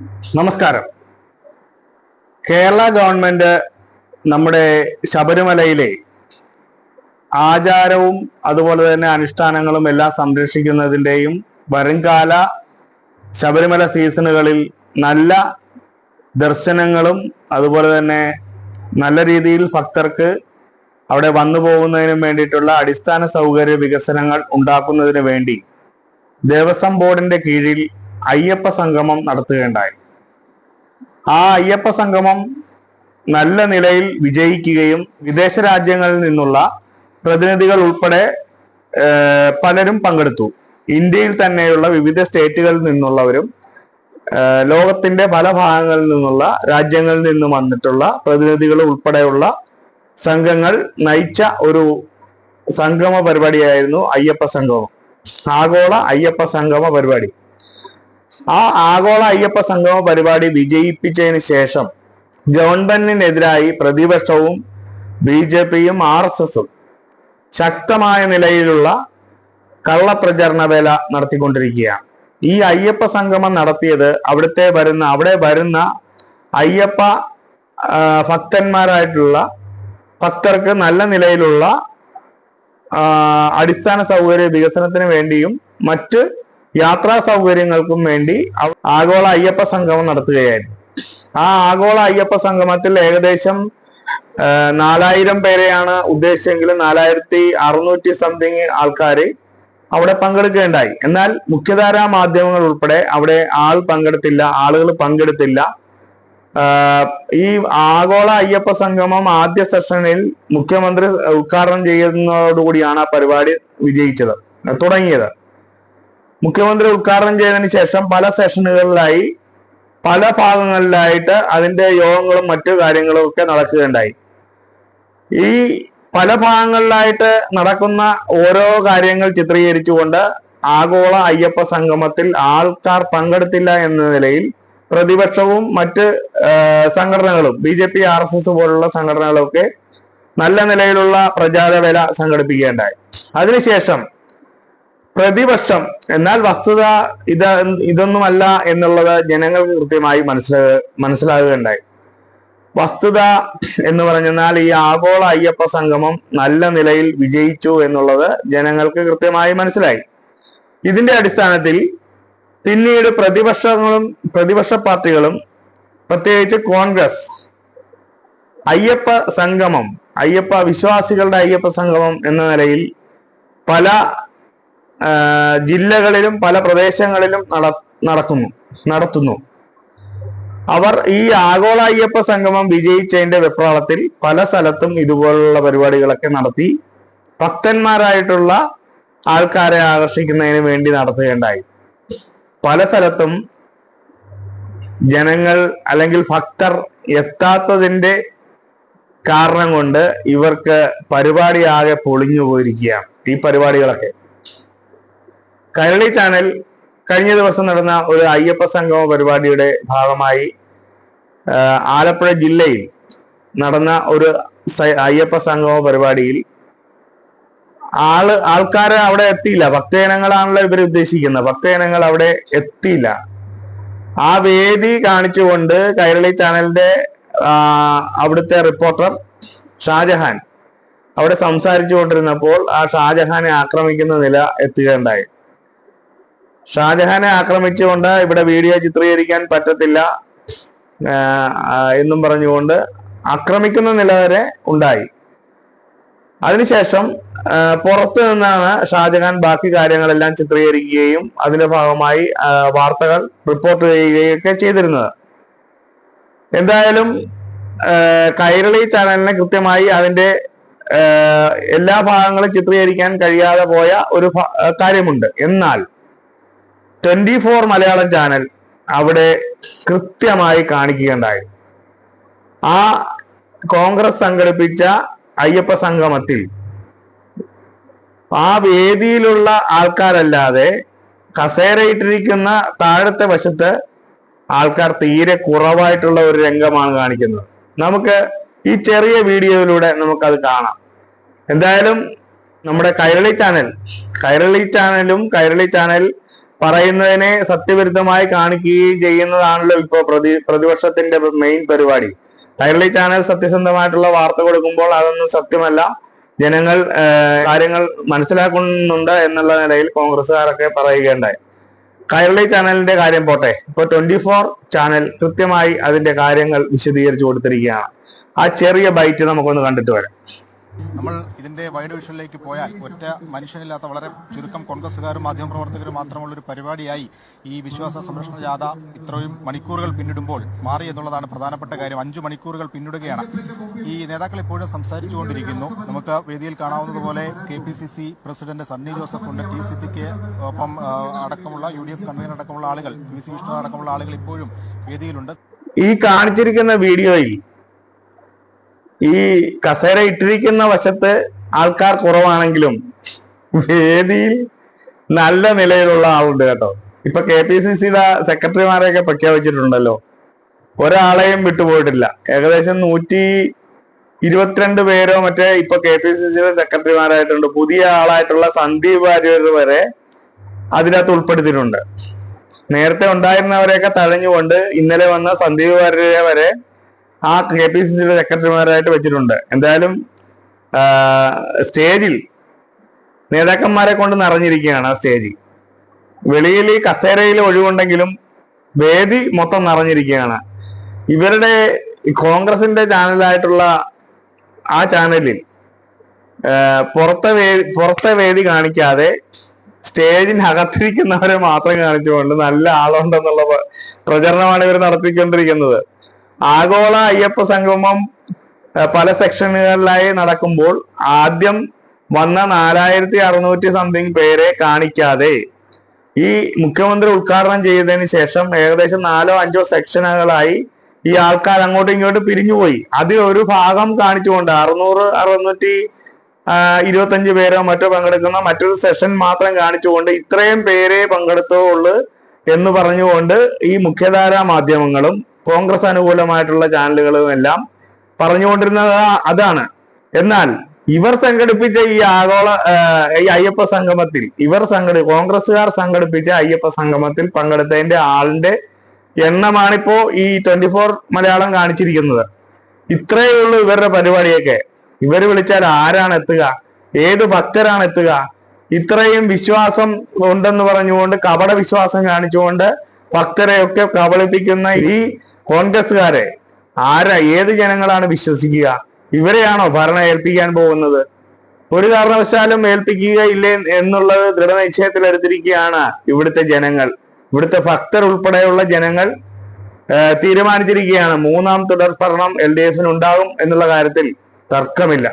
നമസ്കാരം. കേരള ഗവൺമെന്റ് നമ്മുടെ ശബരിമലയിലെ ആചാരവും അതുപോലെ തന്നെ അനുഷ്ഠാനങ്ങളും എല്ലാം സംരക്ഷിക്കുന്നതിന്റെയും വരുംകാല ശബരിമല സീസണുകളിൽ നല്ല ദർശനങ്ങളും അതുപോലെ തന്നെ നല്ല രീതിയിൽ ഭക്തർക്ക് അവിടെ വന്നു പോകുന്നതിനും വേണ്ടിയിട്ടുള്ള അടിസ്ഥാന സൗകര്യ വികസനങ്ങൾ ഉണ്ടാക്കുന്നതിന് വേണ്ടി ദേവസ്വം ബോർഡിന്റെ കീഴിൽ അയ്യപ്പ സംഗമം നടത്തുകയുണ്ടായി. ആ അയ്യപ്പ സംഗമം നല്ല നിലയിൽ വിജയിക്കുകയും വിദേശ രാജ്യങ്ങളിൽ നിന്നുള്ള പ്രതിനിധികൾ ഉൾപ്പെടെ പലരും പങ്കെടുത്തു. ഇന്ത്യയിൽ തന്നെയുള്ള വിവിധ സ്റ്റേറ്റുകളിൽ നിന്നുള്ളവരും ലോകത്തിന്റെ പല ഭാഗങ്ങളിൽ നിന്നുള്ള രാജ്യങ്ങളിൽ നിന്ന് വന്നിട്ടുള്ള പ്രതിനിധികൾ ഉൾപ്പെടെയുള്ള സംഘങ്ങൾ നയിച്ച ഒരു സംഗമ പരിപാടിയായിരുന്നു അയ്യപ്പ സംഗമം. ആഗോള അയ്യപ്പ സംഗമ പരിപാടി. ആ ആഗോള അയ്യപ്പ സംഗമ പരിപാടി വിജയിപ്പിച്ചതിന് ശേഷം ഗവൺമെന്റിനെതിരായി പ്രതിപക്ഷവും ബി ജെ പിയും ആർ എസ് എസും ശക്തമായ നിലയിലുള്ള കള്ളപ്രചരണ വേല നടത്തിക്കൊണ്ടിരിക്കുകയാണ്. ഈ അയ്യപ്പ സംഗമം നടത്തിയത് അവിടുത്തെ വരുന്ന അവിടെ വരുന്ന അയ്യപ്പ ഭക്തന്മാരായിട്ടുള്ള ഭക്തർക്ക് നല്ല നിലയിലുള്ള അടിസ്ഥാന സൗകര്യ വികസനത്തിന് വേണ്ടിയും മറ്റ് യാത്രാ സൗകര്യങ്ങൾക്കും വേണ്ടി ആഗോള അയ്യപ്പ സംഗമം നടത്തുകയായിരുന്നു. ആ ആഗോള അയ്യപ്പ സംഗമത്തിൽ ഏകദേശം നാലായിരം പേരെയാണ് ഉദ്ദേശിച്ചെങ്കിലും നാലായിരത്തി അറുന്നൂറ്റി സംതിങ് ആൾക്കാര് അവിടെ പങ്കെടുക്കുകയുണ്ടായി. എന്നാൽ മുഖ്യധാരാ മാധ്യമങ്ങൾ ഉൾപ്പെടെ അവിടെ ആൾ പങ്കെടുത്തില്ല ആളുകൾ പങ്കെടുത്തില്ല. ഈ ആഗോള അയ്യപ്പ സംഗമം ആദ്യ സെഷനിൽ മുഖ്യമന്ത്രി ഉദ്ഘാടനം ചെയ്യുന്നതോടുകൂടിയാണ് ആ പരിപാടി വിജയിച്ചത് തുടങ്ങിയത്. മുഖ്യമന്ത്രി ഉദ്ഘാടനം ചെയ്തതിന് ശേഷം പല സെഷനുകളിലായി പല ഭാഗങ്ങളിലായിട്ട് അതിന്റെ യോഗങ്ങളും മറ്റു കാര്യങ്ങളും ഒക്കെ നടക്കുകയുണ്ടായി. ഈ പല ഭാഗങ്ങളിലായിട്ട് നടക്കുന്ന ഓരോ കാര്യങ്ങൾ ചിത്രീകരിച്ചുകൊണ്ട് ആഗോള അയ്യപ്പ സംഗമത്തിൽ ആൾക്കാർ പങ്കെടുത്തില്ല എന്ന നിലയിൽ പ്രതിപക്ഷവും മറ്റ് സംഘടനകളും B J P R S S പോലുള്ള സംഘടനകളൊക്കെ നല്ല നിലയിലുള്ള പ്രചാരവേല സംഘടിപ്പിക്കുകയുണ്ടായി. അതിനുശേഷം പ്രതിപക്ഷം. എന്നാൽ വസ്തുത ഇത് ഇതൊന്നുമല്ല എന്നുള്ളത് ജനങ്ങൾക്ക് കൃത്യമായി മനസ്സിലാ മനസ്സിലാകുകയുണ്ടായി. വസ്തുത എന്ന് പറഞ്ഞാൽ ഈ ആഗോള അയ്യപ്പ സംഗമം നല്ല നിലയിൽ വിജയിച്ചു എന്നുള്ളത് ജനങ്ങൾക്ക് കൃത്യമായി മനസ്സിലായി. ഇതിന്റെ അടിസ്ഥാനത്തിൽ പിന്നീട് പ്രതിപക്ഷങ്ങളും പ്രതിപക്ഷ പാർട്ടികളും പ്രത്യേകിച്ച് കോൺഗ്രസ് അയ്യപ്പ സംഗമം അയ്യപ്പ വിശ്വാസികളുടെ അയ്യപ്പ സംഗമം എന്ന നിലയിൽ പല ജില്ലകളിലും പല പ്രദേശങ്ങളിലും നട നടക്കുന്നു നടത്തുന്നു. അവർ ഈ ആഗോള അയ്യപ്പ സംഗമം വിജയിച്ചതിന്റെ വെപ്രാളത്തിൽ പല സ്ഥലത്തും ഇതുപോലുള്ള പരിപാടികളൊക്കെ നടത്തി ഭക്തന്മാരായിട്ടുള്ള ആൾക്കാരെ ആകർഷിക്കുന്നതിന് വേണ്ടി നടത്തുകയുണ്ടായി. പല സ്ഥലത്തും ജനങ്ങൾ അല്ലെങ്കിൽ ഭക്തർ എത്താത്തതിന്റെ കാരണം കൊണ്ട് ഇവർക്ക് പരിപാടി ആകെ പൊളിഞ്ഞു പോയിരിക്കുകയാണ്. ഈ പരിപാടികളൊക്കെ. കൈരളി ചാനൽ കഴിഞ്ഞ ദിവസം നടന്ന ഒരു അയ്യപ്പ സംഗമ പരിപാടിയുടെ ഭാഗമായി ആലപ്പുഴ ജില്ലയിൽ നടന്ന ഒരു അയ്യപ്പ സംഗമ പരിപാടിയിൽ ആൾ ആൾക്കാർ അവിടെ എത്തിയില്ല. ഭക്തജനങ്ങളാണല്ലോ ഇവർ ഉദ്ദേശിക്കുന്നത്. ഭക്തജനങ്ങൾ അവിടെ എത്തിയില്ല. ആ വേദി കാണിച്ചുകൊണ്ട് കൈരളി ചാനലിന്റെ അവിടുത്തെ റിപ്പോർട്ടർ ഷാജഹാൻ അവിടെ സംസാരിച്ചു കൊണ്ടിരുന്നപ്പോൾ ആ ഷാജഹാനെ ആക്രമിക്കുന്ന നില എത്തുകയുണ്ടായി. ഷാജഹാനെ ആക്രമിച്ചുകൊണ്ട് ഇവിടെ വീഡിയോ ചിത്രീകരിക്കാൻ പറ്റത്തില്ല എന്നും പറഞ്ഞുകൊണ്ട് ആക്രമിക്കുന്ന നില വരെ ഉണ്ടായി. അതിനുശേഷം പുറത്തു നിന്നാണ് ഷാജഹാൻ ബാക്കി കാര്യങ്ങളെല്ലാം ചിത്രീകരിക്കുകയും അതിന്റെ ഭാഗമായി വാർത്തകൾ റിപ്പോർട്ട് ചെയ്യുകയും ഒക്കെ ചെയ്തിരുന്നത്. എന്തായാലും കൈരളി ചാനലിന് കൃത്യമായി അതിന്റെ എല്ലാ ഭാഗങ്ങളും ചിത്രീകരിക്കാൻ കഴിയാതെ പോയ ഒരു കാര്യമുണ്ട്. എന്നാൽ ട്വന്റി ഫോർ മലയാളം ചാനൽ അവിടെ കൃത്യമായി കാണിക്കുകയുണ്ടായി. ആ കോൺഗ്രസ് സംഘടിപ്പിച്ച അയ്യപ്പ സംഗമത്തിൽ ആ വേദിയിലുള്ള ആൾക്കാരല്ലാതെ കസേരയിട്ടിരിക്കുന്ന താഴത്തെ വശത്ത് ആൾക്കാർ തീരെ കുറവായിട്ടുള്ള ഒരു രംഗമാണ് കാണിക്കുന്നത്. നമുക്ക് ഈ ചെറിയ വീഡിയോയിലൂടെ നമുക്കത് കാണാം. എന്തായാലും നമ്മുടെ കൈരളി ചാനൽ കൈരളി ചാനലും കൈരളി ചാനൽ പറയുന്നതിനെ സത്യവിരുദ്ധമായി കാണിക്കുകയും ചെയ്യുന്നതാണല്ലോ ഇപ്പോ പ്രതി പ്രതിപക്ഷത്തിന്റെ മെയിൻ പരിപാടി. കൈരളി ചാനൽ സത്യസന്ധമായിട്ടുള്ള വാർത്ത കൊടുക്കുമ്പോൾ അതൊന്നും സത്യമല്ല. ജനങ്ങൾ കാര്യങ്ങൾ മനസ്സിലാക്കുന്നുണ്ട് എന്നുള്ള നിലയിൽ കോൺഗ്രസ്സുകാരൊക്കെ പറയുകയുണ്ടായി. കൈരളി ചാനലിന്റെ കാര്യം പോട്ടെ. ഇപ്പൊ ട്വന്റി ഫോർ ചാനൽ കൃത്യമായി അതിന്റെ കാര്യങ്ങൾ വിശദീകരിച്ചു കൊടുത്തിരിക്കുകയാണ്. ആ ചെറിയ ബൈറ്റ് നമുക്കൊന്ന് കണ്ടിട്ട് വരാം. നമ്മൾ ഇതിന്റെ വൈഡ് വിഷനിലേക്ക് പോയാൽ ഒറ്റ മനുഷ്യനില്ലാത്ത വളരെ ചുരുക്കം കോൺഗ്രസുകാരും മാധ്യമപ്രവർത്തകരും മാത്രമുള്ള ഒരു പരിപാടിയായി ഈ വിശ്വാസ സംരക്ഷണ ജാഥ ഇത്രയും മണിക്കൂറുകൾ പിന്നിടുമ്പോൾ മാറി എന്നുള്ളതാണ് പ്രധാനപ്പെട്ട കാര്യം. അഞ്ചു മണിക്കൂറുകൾ പിന്നിടുകയാണ്. ഈ നേതാക്കൾ ഇപ്പോഴും സംസാരിച്ചുകൊണ്ടിരിക്കുന്നു. നമുക്ക് വേദിയിൽ കാണാവുന്നതുപോലെ K P C C president Sunny Joseph ഉണ്ട്. ടി സിദ്ദിഖ് ഒപ്പം അടക്കമുള്ള യു ഡി എഫ് കൺവീനർ അടക്കമുള്ള ആളുകൾ വി സി വിഷ്ണു അടക്കമുള്ള ആളുകൾ ഇപ്പോഴും വേദിയിലുണ്ട്. ഈ കാണിച്ചിരിക്കുന്ന വീഡിയോയിൽ ഈ കസേര ഇട്ടിരിക്കുന്ന വശത്ത് ആൾക്കാർ കുറവാണെങ്കിലും വേദിയിൽ നല്ല നിലയിലുള്ള ആളുണ്ട് കേട്ടോ. ഇപ്പൊ കെ പി സി സിയുടെ സെക്രട്ടറിമാരെയൊക്കെ പ്രഖ്യാപിച്ചിട്ടുണ്ടല്ലോ. ഒരാളെയും വിട്ടുപോയിട്ടില്ല ഏകദേശം നൂറ്റി ഇരുപത്തിരണ്ട് പേരോ മറ്റേ ഇപ്പൊ കെ പി സി സിയുടെ സെക്രട്ടറിമാരായിട്ടുണ്ട്. പുതിയ ആളായിട്ടുള്ള സന്ദീപ് വാര്യർ വരെ അതിനകത്ത് ഉൾപ്പെടുത്തിയിട്ടുണ്ട്. നേരത്തെ ഉണ്ടായിരുന്നവരെയൊക്കെ തഴഞ്ഞുകൊണ്ട് ഇന്നലെ വന്ന സന്ദീപ് വാര്യരെ വരെ ആ കെ പി സി സിയുടെ സെക്രട്ടറിമാരായിട്ട് വെച്ചിട്ടുണ്ട്. എന്തായാലും സ്റ്റേജിൽ നേതാക്കന്മാരെ കൊണ്ട് നിറഞ്ഞിരിക്കുകയാണ് ആ സ്റ്റേജ് വെളിയിൽ കസേരയിൽ ഒഴിവുണ്ടെങ്കിലും വേദി മൊത്തം നിറഞ്ഞിരിക്കുകയാണ്. ഇവരുടെ കോൺഗ്രസിന്റെ ചാനലായിട്ടുള്ള ആ ചാനലിൽ പുറത്തെ വേദി പുറത്തെ വേദി കാണിക്കാതെ സ്റ്റേജിനകത്തിരിക്കുന്നവരെ മാത്രം കാണിച്ചുകൊണ്ട് നല്ല ആളുണ്ടെന്നുള്ള പ്രചരണമാണ് ഇവർ നടത്തിക്കൊണ്ടിരിക്കുന്നത്. ആഗോള അയ്യപ്പ സംഗമം പല സെക്ഷനുകളിലായി നടക്കുമ്പോൾ ആദ്യം വന്ന നാലായിരത്തി അറുന്നൂറ്റി സംതിങ് പേരെ കാണിക്കാതെ ഈ മുഖ്യമന്ത്രി ഉദ്ഘാടനം ചെയ്തതിന് ശേഷം ഏകദേശം നാലോ അഞ്ചോ സെക്ഷനുകളായി ഈ ആൾക്കാർ അങ്ങോട്ടും ഇങ്ങോട്ടും പിരിഞ്ഞുപോയി അതിൽ ഒരു ഭാഗം കാണിച്ചുകൊണ്ട് അറുന്നൂറ് അറുന്നൂറ്റി ഇരുപത്തഞ്ച് പേരോ മറ്റോ പങ്കെടുക്കുന്ന മറ്റൊരു സെഷൻ മാത്രം കാണിച്ചുകൊണ്ട് ഇത്രയും പേരെ പങ്കെടുത്തുള്ളൂ എന്ന് പറഞ്ഞുകൊണ്ട് ഈ മുഖ്യധാരാ മാധ്യമങ്ങളും കോൺഗ്രസ് അനുകൂലമായിട്ടുള്ള ചാനലുകളും എല്ലാം പറഞ്ഞുകൊണ്ടിരുന്നത് അതാണ്. എന്നാൽ ഇവർ സംഘടിപ്പിച്ച ഈ ആഗോള ഈ അയ്യപ്പ സംഗമത്തിൽ ഇവർ സംഘടി കോൺഗ്രസ്സുകാർ സംഘടിപ്പിച്ച അയ്യപ്പ സംഗമത്തിൽ പങ്കെടുത്തതിന്റെ ആളിന്റെ എണ്ണമാണിപ്പോ ഈ ട്വന്റി ഫോർ മലയാളം കാണിച്ചിരിക്കുന്നത്. ഇത്രയേ ഉള്ളൂ ഇവരുടെ പരിപാടിയൊക്കെ. ഇവർ വിളിച്ചാൽ ആരാണ് എത്തുക? ഏത് ഭക്തരാണ് എത്തുക? ഇത്രയും വിശ്വാസം ഉണ്ടെന്ന് പറഞ്ഞുകൊണ്ട് കപട വിശ്വാസം കാണിച്ചുകൊണ്ട് ഭക്തരെയൊക്കെ കബളിപ്പിക്കുന്ന ഈ കോൺഗ്രസ്സുകാരെ ആരാ ഏത് ജനങ്ങളാണ് വിശ്വസിക്കുക? ഇവരെയാണോ ഭരണം ഏൽപ്പിക്കാൻ പോകുന്നത്? ഒരു കാരണവശാലും ഏൽപ്പിക്കുകയില്ല എന്നുള്ളത് ദൃഢനിശ്ചയത്തിലെടുത്തിരിക്കുകയാണ് ഇവിടുത്തെ ജനങ്ങൾ. ഇവിടുത്തെ ഭക്തർ ഉൾപ്പെടെയുള്ള ജനങ്ങൾ തീരുമാനിച്ചിരിക്കുകയാണ് മൂന്നാം തുടർ ഭരണം എൽ ഡി എഫിന് ഉണ്ടാകും എന്നുള്ള കാര്യത്തിൽ തർക്കമില്ല.